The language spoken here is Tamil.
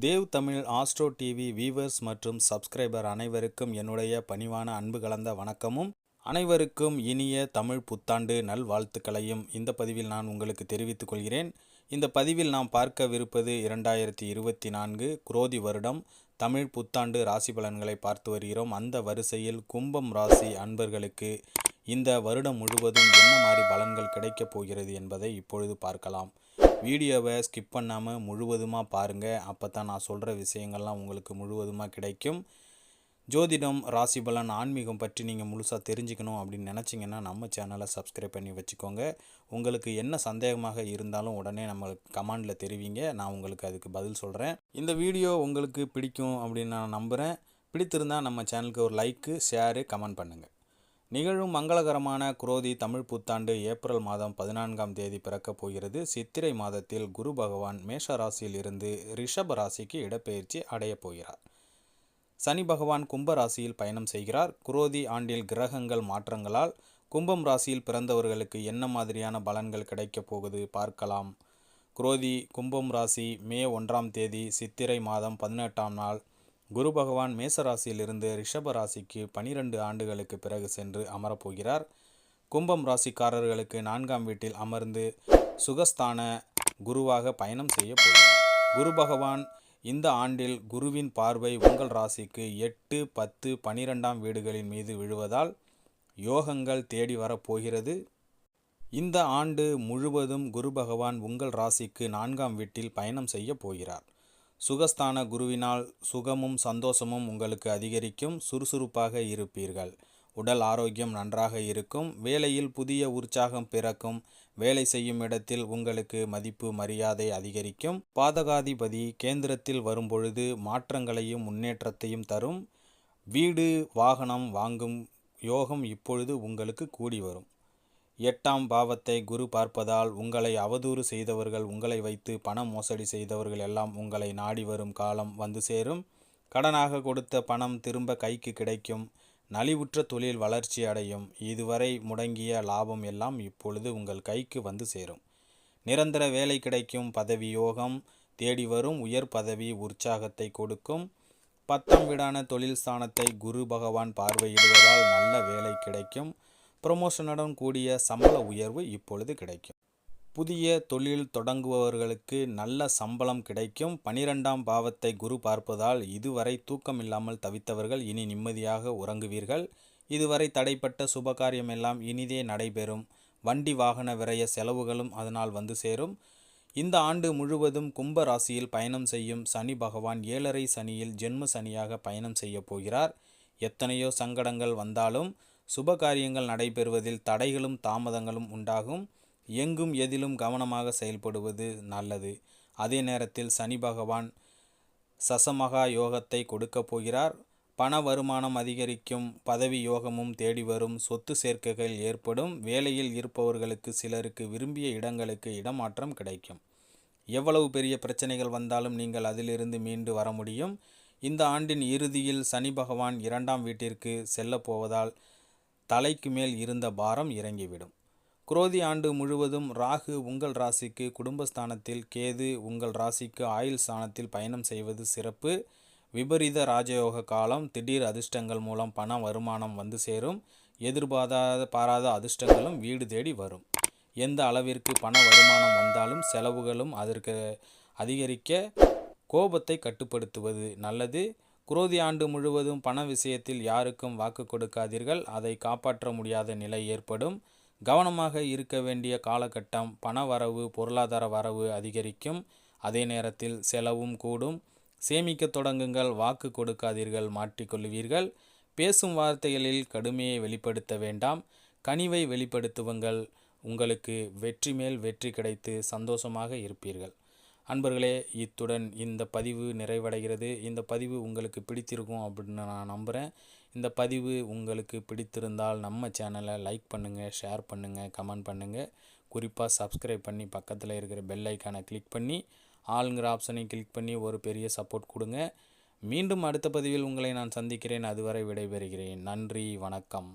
Dev Tamil Astro TV viewers மற்றும் சப்ஸ்கிரைபர் அனைவருக்கும் என்னுடைய பணிவான அன்பு கலந்த வணக்கமும். அனைவருக்கும் இனிய தமிழ் புத்தாண்டு நல்வாழ்த்துக்களையும். இந்த பதிவில் நான் உங்களுக்கு தெரிவித்துக் கொள்கிறேன். இந்த பதிவில் நாம் பார்க்கவிருப்பது இரண்டாயிரத்தி இருபத்தி நான்கு குரோதி வருடம். தமிழ் புத்தாண்டு ராசி பலன்களை பார்த்து வருகிறோம். அந்த வரிசையில் கும்பம் ராசி அன்பர்களுக்கு இந்த வருடம் முழுவதும் என்ன மாதிரி பலன்கள் கிடைக்கப் போகிறது என்பதை இப்பொழுது பார்க்கலாம். வீடியோவை ஸ்கிப் பண்ணாமல் முழுவதுமாக பாருங்கள் அப்போ தான் நான் சொல்கிற விஷயங்கள்லாம் உங்களுக்கு முழுவதுமாக கிடைக்கும். ஜோதிடம் ராசி பலன் ஆன்மீகம் பற்றி நீங்கள் முழுசாக தெரிஞ்சுக்கணும் அப்படின்னு நினச்சிங்கன்னா நம்ம சேனலை சப்ஸ்கிரைப் பண்ணி வச்சுக்கோங்க. உங்களுக்கு என்ன சந்தேகமாக இருந்தாலும் உடனே நம்ம கமெண்டில் தெரிவிங்க. நான் உங்களுக்கு அதுக்கு பதில் சொல்கிறேன் இந்த வீடியோ உங்களுக்கு பிடிக்கும் அப்படின்னு நான் நம்புகிறேன் பிடித்திருந்தால் நம்ம சேனலுக்கு ஒரு லைக்கு ஷேரு கமெண்ட் பண்ணுங்கள் நிகழும் மங்களகரமான குரோதி தமிழ் புத்தாண்டு ஏப்ரல் மாதம் பதினான்காம் தேதி பிறக்கப் போகிறது. சித்திரை மாதத்தில் குரு பகவான் மேஷ ராசியில் இருந்து ரிஷப ராசிக்கு இடப்பெயர்ச்சி அடையப் போகிறார். சனி பகவான் கும்ப ராசியில் பயணம் செய்கிறார். குரோதி ஆண்டில் கிரகங்கள் மாற்றங்களால் கும்பம் ராசியில் பிறந்தவர்களுக்கு என்ன மாதிரியான பலன்கள் கிடைக்கப் போகுது பார்க்கலாம். குரோதி கும்பம் ராசி மே ஒன்றாம் தேதி சித்திரை மாதம் பதினெட்டாம் நாள் குரு பகவான் மேசராசியிலிருந்து ரிஷப ராசிக்கு பனிரெண்டு ஆண்டுகளுக்கு பிறகு சென்று அமரப்போகிறார். கும்பம் ராசிக்காரர்களுக்கு நான்காம் வீட்டில் அமர்ந்து சுகஸ்தான குருவாக பயணம் செய்ய போகிறார். குரு பகவான் இந்த ஆண்டில் குருவின் பார்வை உங்கள் ராசிக்கு எட்டு பத்து பனிரெண்டாம் வீடுகளின் மீது விழுவதால் யோகங்கள் தேடி வரப்போகிறது இந்த ஆண்டு முழுவதும் குரு பகவான் உங்கள் ராசிக்கு நான்காம் வீட்டில் பயணம் செய்ய போகிறார். சுகஸ்தான குருவினால் சுகமும் சந்தோஷமும் உங்களுக்கு அதிகரிக்கும் சுறுசுறுப்பாக இருப்பீர்கள். உடல் ஆரோக்கியம் நன்றாக இருக்கும் வேலையில் புதிய உற்சாகம் பிறக்கும் வேலை செய்யும் இடத்தில் உங்களுக்கு மதிப்பு மரியாதை அதிகரிக்கும். பாதகாதிபதி கேந்திரத்தில் வரும்பொழுது மாற்றங்களையும் முன்னேற்றத்தையும் தரும். வீடு வாகனம் வாங்கும் யோகம் இப்பொழுது உங்களுக்கு கூடி வரும். எட்டாம் பாவத்தை குரு பார்ப்பதால் உங்களை அவதூறு செய்தவர்கள் உங்களை வைத்து பணம் மோசடி செய்தவர்கள் எல்லாம் உங்களை நாடி வரும் காலம் வந்து சேரும். கடனாக கொடுத்த பணம் திரும்ப கைக்கு கிடைக்கும். நலிவுற்ற தொழில் வளர்ச்சி அடையும். இதுவரை முடங்கிய லாபம் எல்லாம் இப்பொழுது உங்கள் கைக்கு வந்து சேரும். நிரந்தர வேலை கிடைக்கும். பதவி யோகம் தேடி வரும். உயர் பதவி உற்சாகத்தை கொடுக்கும். பத்தாம் வீடான தொழில் ஸ்தானத்தை குரு பகவான் பார்வையிடுவதால் நல்ல வேலை கிடைக்கும். ப்ரொமோஷனுடன் கூடிய சம்பள உயர்வு இப்பொழுது கிடைக்கும். புதிய தொழில் தொடங்குபவர்களுக்கு நல்ல சம்பளம் கிடைக்கும். பனிரெண்டாம் பாவத்தை குரு பார்ப்பதால் இதுவரை தூக்கம் இல்லாமல் தவித்தவர்கள் இனி நிம்மதியாக உறங்குவீர்கள். இதுவரை தடைப்பட்ட சுபகாரியம் எல்லாம் இனிதே நடைபெறும். வண்டி வாகன விரய செலவுகளும் அதனால் வந்து சேரும். இந்த ஆண்டு முழுவதும் கும்ப ராசியில் பயணம் செய்யும் சனி பகவான் ஏழரை சனியில் ஜென்ம சனியாக பயணம் செய்ய போகிறார். எத்தனையோ சங்கடங்கள் வந்தாலும் சுப காரியங்கள் நடைபெறுவதில் தடைகளும் தாமதங்களும் உண்டாகும். எங்கும் எதிலும் கவனமாக செயல்படுவது நல்லது. அதே நேரத்தில் சனி பகவான் சசமகா யோகத்தை கொடுக்கப் போகிறார். பண வருமானம் அதிகரிக்கும் பதவி யோகமும் தேடி வரும் சொத்து சேர்க்கைகள் ஏற்படும் வேலையில் இருப்பவர்களுக்கு சிலருக்கு விரும்பிய இடங்களுக்கு இடமாற்றம் கிடைக்கும். எவ்வளவு பெரிய பிரச்சனைகள் வந்தாலும் நீங்கள் அதிலிருந்து மீண்டு வர முடியும். இந்த ஆண்டின் இறுதியில் சனி பகவான் இரண்டாம் வீட்டிற்கு செல்லப் போவதால் தலைக்கு மேல் இருந்த பாரம் இறங்கிவிடும். குரோதி ஆண்டு முழுவதும் ராகு உங்கள் ராசிக்கு குடும்பஸ்தானத்தில் கேது உங்கள் ராசிக்கு ஆயுள் ஸ்தானத்தில் பயணம் செய்வது சிறப்பு. விபரீத ராஜயோக காலம் திடீர் அதிர்ஷ்டங்கள் மூலம் பண வருமானம் வந்து சேரும். எதிர்பாராத பாராத அதிர்ஷ்டங்களும் வீடு தேடி வரும். எந்த அளவிற்கு பண வருமானம் வந்தாலும் செலவுகளும் அதற்கு அதிகரிக்க கோபத்தை கட்டுப்படுத்துவது நல்லது. குரோதி ஆண்டு முழுவதும் பண விஷயத்தில் யாருக்கும் வாக்கு கொடுக்காதீர்கள். அதை காப்பாற்ற முடியாத நிலை ஏற்படும். கவனமாக இருக்க வேண்டிய காலகட்டம் பண வரவு பொருளாதார வரவு அதிகரிக்கும். அதே நேரத்தில் செலவும் கூடும். சேமிக்க தொடங்குங்கள் வாக்கு கொடுக்காதீர்கள் மாற்றிக்கொள்வீர்கள் பேசும் வார்த்தைகளில் கடுமையை வெளிப்படுத்த வேண்டாம். கனிவை வெளிப்படுத்துவங்கள். உங்களுக்கு வெற்றி மேல் வெற்றி கிடைத்து சந்தோஷமாக இருப்பீர்கள். அன்பர்களே இத்துடன் இந்த பதிவு நிறைவடைகிறது. இந்த பதிவு உங்களுக்கு பிடித்திருக்கும் அப்படின்னு நான் நம்புகிறேன் இந்த பதிவு உங்களுக்கு பிடித்திருந்தால் நம்ம சேனலை லைக் பண்ணுங்கள் ஷேர் பண்ணுங்கள் கமெண்ட் பண்ணுங்கள் குறிப்பாக சப்ஸ்கிரைப் பண்ணி பக்கத்தில் இருக்கிற பெல் ஐக்கானை கிளிக் பண்ணி ஆளுங்கிற ஆப்ஷனை கிளிக் பண்ணி ஒரு பெரிய சப்போர்ட் கொடுங்க. மீண்டும் அடுத்த பதிவில் உங்களை நான் சந்திக்கிறேன். அதுவரை விடைபெறுகிறேன். நன்றி வணக்கம்.